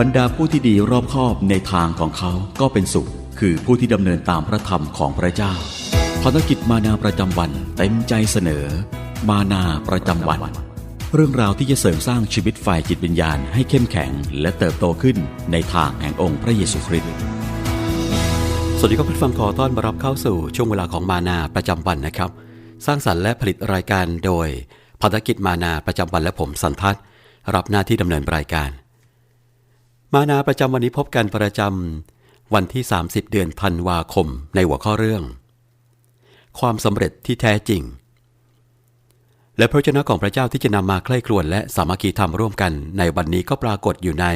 บรรดาผู้ที่ดีรอบคอบในทางของเขาก็เป็นสุข คือผู้ที่ดำเนินตามพระธรรมของพระเจ้าภารกิจมานาประจำวันเต็มใจเสนอ มานาประจำวัน เรื่องราวที่จะเสริมสร้างชีวิตฝ่ายจิตวิญญาณให้เข้มแข็ง และเติบโตขึ้นในทางแห่งองค์พระเยซูคริสต์สวัสดีครับผู้ฟังขอต้อนรับเข้าสู่ช่วงเวลาของมานาประจำวันนะครับ สร้างสรรค์และผลิตรายการโดยภารกิจมานาประจำวันและผมสันทัศน์รับหน้าที่ดำเนินรายการ มานาประจำวันนี้พบกันประจำวันที่ 30 เดือนธันวาคมในหัวข้อเรื่อง ความสำเร็จที่แท้จริง และพระเจ้าของพระเจ้าที่จะนำมาใคร่ครวญและสามัคคีธรรมร่วมกันในวันนี้ก็ปรากฏอยู่ใน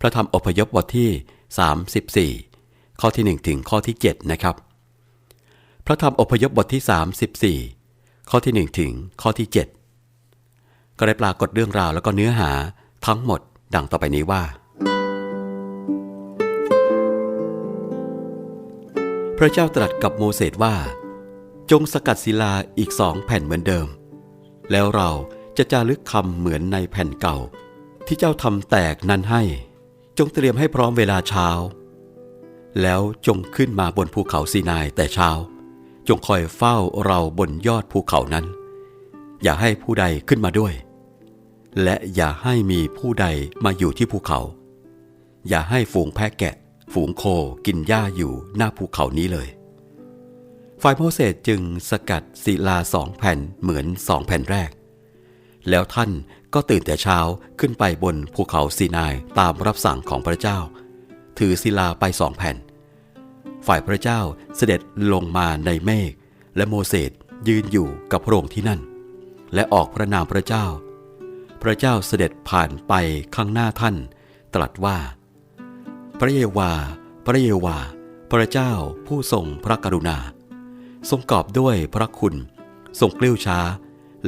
พระธรรมอพยพบทที่ 34 ข้อที่ 1 ถึงข้อที่ 7 นะครับ พระธรรมอพยพบทที่ 34 ข้อที่ 1 ถึงข้อที่ 7 ก็ได้ปรากฏเรื่องราวแล้วก็เนื้อหาทั้งหมดดังต่อไปนี้ว่า พระเจ้าตรัสกับโมเสสว่า จงสกัดศิลาอีกสองแผ่นเหมือนเดิม แล้วเราจะจารึกคำเหมือนในแผ่นเก่า ที่เจ้าทำแตกนั้นให้ จงเตรียมให้พร้อมเวลาเช้า แล้วจงขึ้นมาบนภูเขาซีนายแต่เช้า จงคอยเฝ้าเราบนยอดภูเขานั้น อย่าให้ผู้ใดขึ้นมาด้วย และอย่าให้มีผู้ใดมาอยู่ที่ภูเขา อย่าให้ฝูงแพะแกะ ฝูงโคกินหญ้าอยู่หน้าภูเขานี้เลย ฝ่ายโมเสสจึงสกัดศิลาสองแผ่นเหมือนสองแผ่นแรก แล้วท่านก็ตื่นแต่เช้าขึ้นไปบนภูเขาซีนายตามรับสั่งของพระเจ้า ถือศิลาไปสองแผ่น ฝ่ายพระเจ้าเสด็จลงมาในเมฆและโมเสสยืนอยู่กับพระองค์ที่นั่น และออกพระนามพระเจ้า พระเจ้าเสด็จผ่านไปข้างหน้าท่าน ตรัสว่า พระเยาวา พระเยาวา พระเจ้าผู้ทรงพระกรุณา ทรงกอบด้วยพระคุณ ทรงเกลี้ยวช้า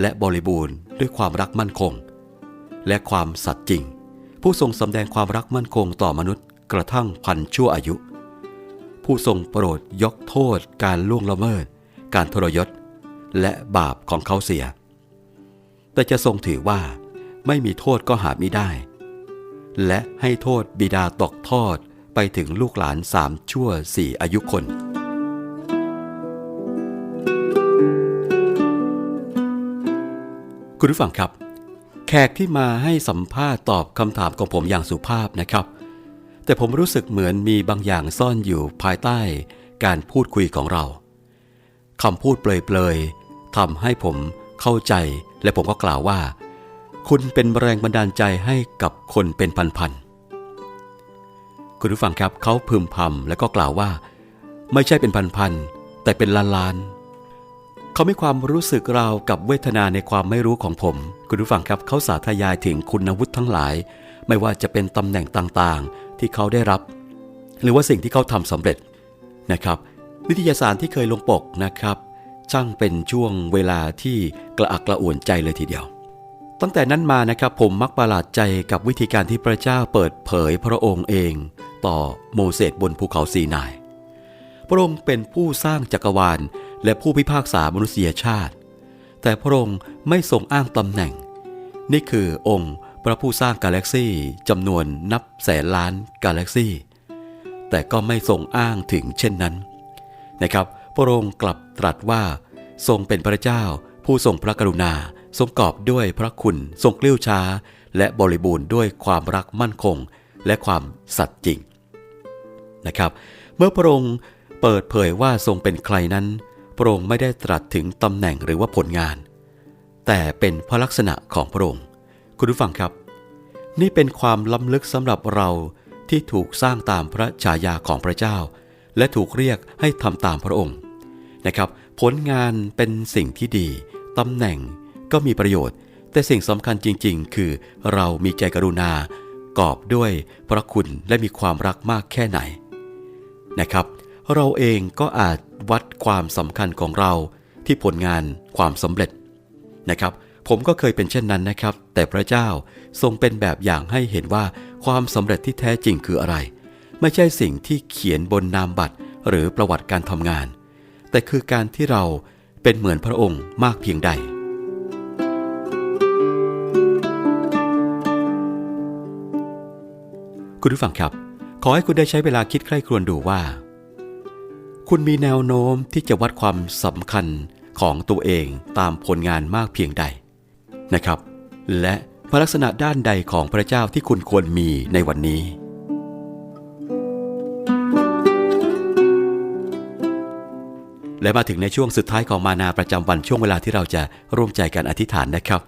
และบริบูรณ์ด้วยความรักมั่นคง และความสัตย์จริง ผู้ทรงสำแดงความรักมั่นคงต่อมนุษย์กระทั่งพันชั่วอายุ ผู้ทรงโปรดยกโทษการล่วงละเมิด การทรยศ และบาปของเขาเสีย แต่จะทรงถือว่าไม่มีโทษก็หาไม่ได้ และให้โทษบิดาตกทอดไปถึงลูกหลานสามชั่วสี่อายุคน คุณผู้ฟังครับ แขกที่มาให้สัมภาษณ์ตอบคำถามของผมอย่างสุภาพนะครับ แต่ผมรู้สึกเหมือนมีบางอย่างซ่อนอยู่ภายใต้การพูดคุยของเราคำพูดเปลยๆทำให้ผมเข้าใจและผมก็กล่าวว่า คุณเป็นแรงบันดาลใจให้กับคนเป็นพันๆ คุณผู้ฟังครับเขาพึมพำแล้วก็กล่าวว่า ไม่ใช่เป็นพันๆ แต่เป็นล้านๆ เขามีความรู้สึกราวกับเวทนาในความไม่รู้ของผม คุณผู้ฟังครับเขาสาธยายถึงคุณวุฒิทั้งหลาย ไม่ว่าจะเป็นตำแหน่งต่างๆ ที่เขาได้รับ หรือว่าสิ่งที่เขาทำสำเร็จนะครับ นิตยสารที่เคยลงปกนะครับ ช่างเป็นช่วงเวลาที่กระอักกระอ่วนใจเลยทีเดียว ตั้งแต่นั้นมานะครับผมมักประหลาดใจกับวิธีการที่พระเจ้าเปิดเผยพระองค์เอง ต่อโมเสสบนภูเขาซีนาย พระองค์เป็นผู้สร้างจักรวาลและผู้พิพากษามนุษยชาติ แต่พระองค์ไม่ทรงอ้างตำแหน่ง นี่คือองค์พระผู้สร้างกาแล็กซี่จำนวนนับแสนล้านกาแล็กซี่ แต่ก็ไม่ทรงอ้างถึงเช่นนั้น นะครับ พระองค์กลับตรัสว่า ทรงเป็นพระเจ้าผู้ทรงพระกรุณา ทรงกอบด้วยพระคุณทรงเกลี้ยวช้า และบริบูรณ์ด้วยความรักมั่นคง และความสัตย์จริงนะครับ เมื่อพระองค์เปิดเผยว่าทรงเป็นใครนั้น พระองค์ไม่ได้ตรัสถึงตำแหน่งหรือว่าผลงาน แต่เป็นพระลักษณะของพระองค์ คุณผู้ฟังครับ นี่เป็นความล้ำลึกสำหรับเราที่ถูกสร้างตามพระฉายาของพระเจ้า และถูกเรียกให้ทำตามพระองค์นะครับ ผลงานเป็นสิ่งที่ดีตำแหน่ง ก็มีประโยชน์ แต่สิ่งสำคัญจริง ๆ คือเรามีใจกรุณากอบด้วยพระคุณและมีความรักมากแค่ไหนนะครับ เราเองก็อาจวัดความสำคัญของเราที่ผลงานความสำเร็จนะครับ ผมก็เคยเป็นเช่นนั้นนะครับ แต่พระเจ้าทรงเป็นแบบอย่างให้เห็นว่าความสำเร็จที่แท้จริงคืออะไร ไม่ใช่สิ่งที่เขียนบนนามบัตรหรือประวัติการทำงาน แต่คือการที่เราเป็นเหมือนพระองค์มากเพียงใด คุณผู้ฟังครับ ขอให้คุณได้ใช้เวลาคิดใคร่ครวญดูว่า คุณมีแนวโน้มที่จะวัดความสำคัญของตัวเองตามผลงานมากเพียงใดนะครับ และพระลักษณะด้านใดของพระเจ้าที่คุณควรมีในวันนี้ และมาถึงในช่วงสุดท้ายของมานาประจำวันช่วงเวลาที่เราจะร่วมใจกันอธิษฐานนะครับ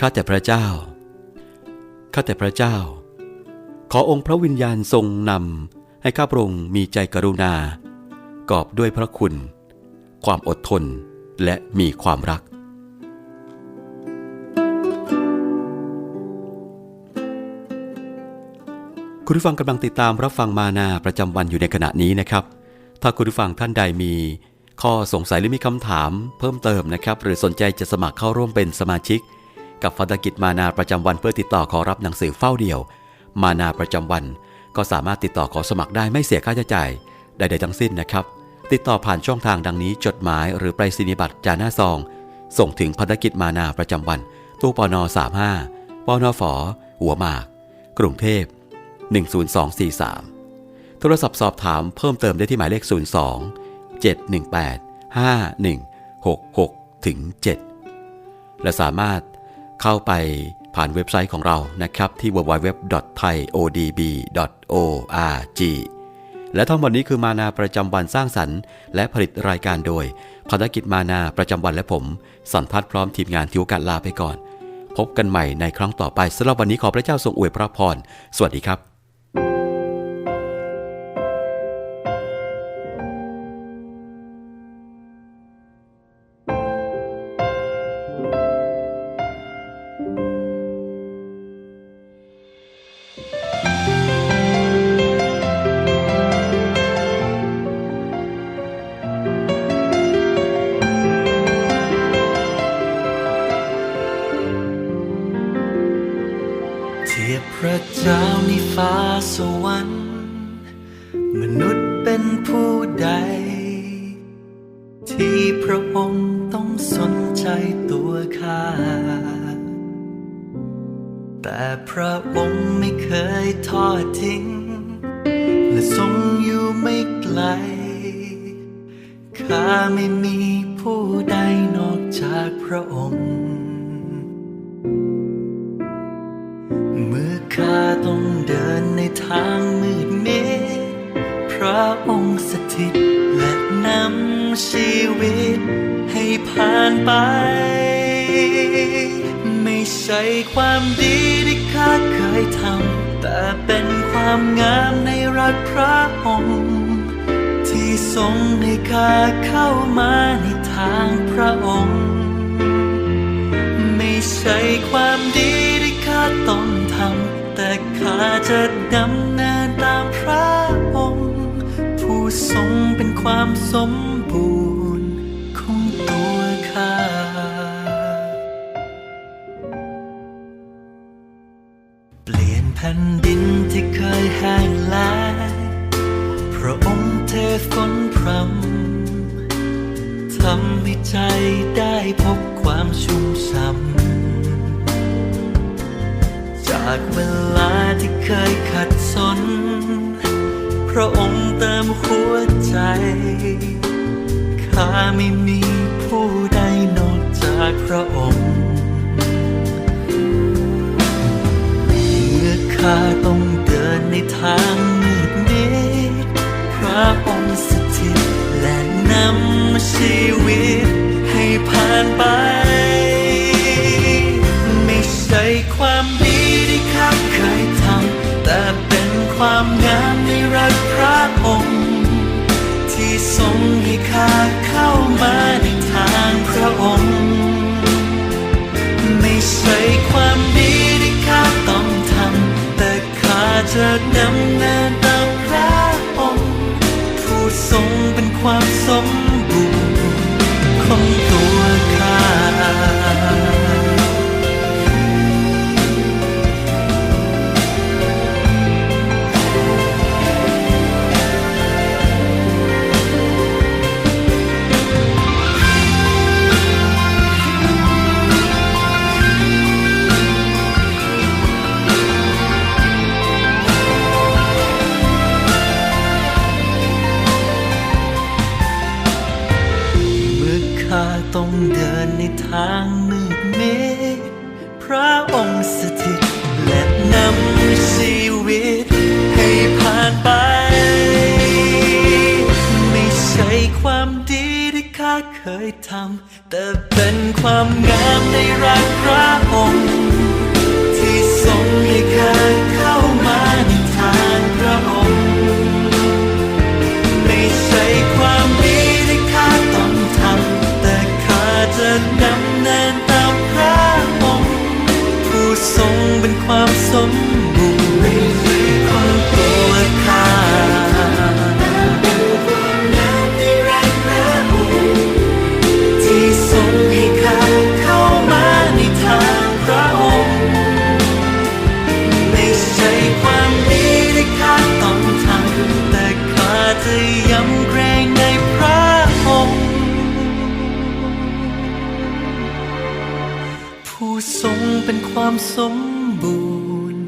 ข้าแต่พระเจ้า ข้าแต่พระเจ้า ขอองค์พระวิญญาณทรงนำให้ข้าพระองค์มีใจกรุณา กอบด้วยพระคุณ ความอดทนและมีความรัก คุณผู้ฟังกำลังติดตามรับฟังมานาประจำวันอยู่ในขณะนี้นะครับ ถ้าคุณผู้ฟังท่านใดมี ข้อสงสัยหรือมีคำถามเพิ่มเติมนะครับ หรือสนใจจะสมัครเข้าร่วมเป็นสมาชิก กับพันธกิจมานาประจำวันเพื่อติดต่อขอรับหนังสือเฝ้าเดี่ยว มานาประจำวัน ก็สามารถติดต่อขอสมัครได้ไม่เสียค่าใช้จ่ายใดๆทั้งสิ้นนะครับ ติดต่อผ่านช่องทางดังนี้ จดหมายหรือไปรษณียบัตรจาหน้าซอง ส่งถึงพันธกิจมานาประจำวัน ตู้ปนอ35ปอนอฝอหัวหมาก กรุงเทพ 10243 โทรศัพท์สอบถามเพิ่มเติมได้ที่หมายเลข 02 718 5166ถึง7และสามารถเข้าไป ผ่านเว็บไซต์ของเรานะครับที่ www.thaiodb.org และทั้งหมดนี้คือมานาประจำวันสร้างสรรค์ และผลิตรายการโดยภารกิจมานาประจำวันและผม สันทัดพร้อมทีมงานทิวการลาไปก่อน พบกันใหม่ในครั้งต่อไปสำหรับวันนี้ขอพระเจ้าทรงอวยพระพร สวัสดีครับ มนุษย์เป็นผู้ใด ที่พระองค์ต้องสนใจตัวข้า แต่พระองค์ไม่เคยทอดทิ้ง และทรงอยู่ไม่ไกล ข้าไม่มีผู้ใดนอกจากพระองค์ เมื่อข้าต้องเดินในทางมืด ระองค์สถิต และนำชีวิตให้ผ่านไป ไม่ใช่ความดีที่ข้าเคยทำ แต่เป็นความงามในรักพระองค์ ที่ทรงให้ข้าเข้ามาในทางพระองค์ ไม่ใช่ความดีที่ข้าต้องทำ แต่ข้าจะดำ ความสมบูรณ์ของตัวข้าเปลี่ยนแผ่นดินที่เคยแห้งแล้งพระองค์เทฝนพรำทำให้ใจได้พบความชุ่มช่ำจากเวลาที่เคยขัดสน ระองค์เติมหัวใจ ข้าไม่มีผู้ใดนอกจากพระองค์เมื่อข้าต้องเดินในทางมืดมิดพระองค์สถิตและนำชีวิตให้ผ่านไป ไม่ใช่ความดีที่ข้าเคยทำแต่เป็นความ มาในทางพระองค์ ไม่ใช่ความดีที่ข้าต้องทำ แต่ข้าจะดำเนินตามพระองค์ ผู้ทรงเป็นความสมบูรณ์ของตัว ต้องเดินในทางมืดมิดพระองค์สถิตและนำชีวิตให้ผ่านไป ไม่ใช่ความดีที่ข้าเคยทำ แต่เป็นความงามในรักพระองค์ ที่ทรงให้ข้า ทรงเป็นความสม ผู้ทรงเป็นความสมบูรณ์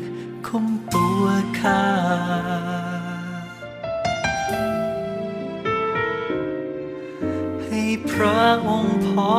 ของตัวข้าให้พระองค์พอ